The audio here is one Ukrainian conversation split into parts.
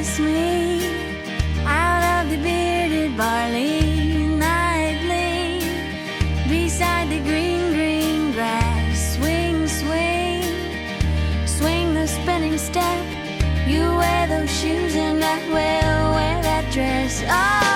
kiss me out of the bearded barley nightly beside the green, green grass. Swing, swing, swing the spinning step. You wear those shoes and I will wear that dress. Oh,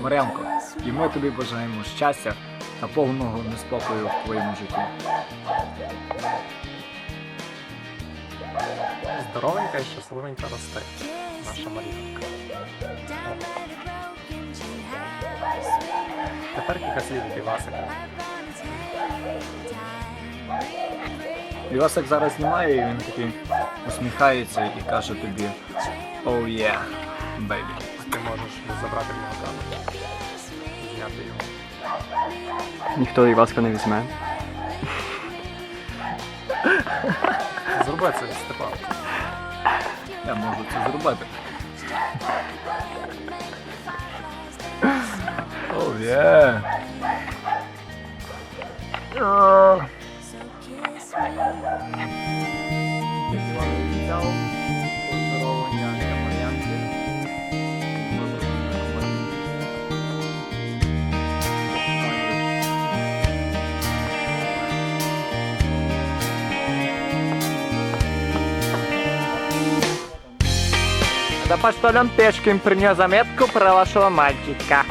Мар'янко, і ми тобі бажаємо щастя та повного неспокою в твоєму житті. Здоровенька і щасливенька росте. Наша Марінка. Тепер кілька слів від Івасика. Івасик зараз знімає, і він такий усміхається і каже тобі Oh yeah, baby. Ти можеш забрати в нього камеру. Зняти його. Ніхто Іваска не візьме. Зроби це, Степан. Я можу це зробити. Oh yeah. Oh. Як Іван обіцяв, поздоровлення для Мар'янки. За почтальон Пешкин принес заметку про вашего мальчика.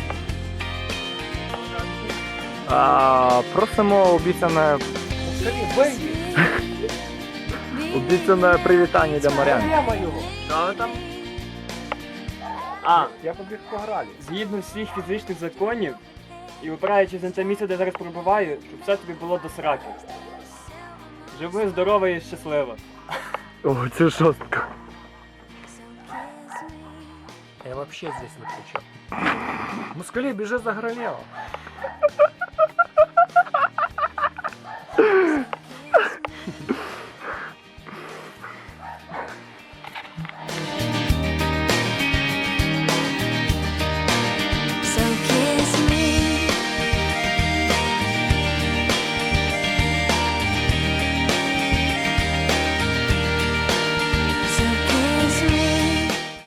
А, просимо обіцяне, обіцяне привітання для Мар'яни. Що там? А, Я побіг по гралі. згідно всіх фізичних законів і випираючись на це місце, де я зараз перебуваю, щоб все тобі було до сраки. Живи, здорова і щаслива. О, це жорстко. Я вообще здесь не при чем. Москалі, біжи за Гралєва.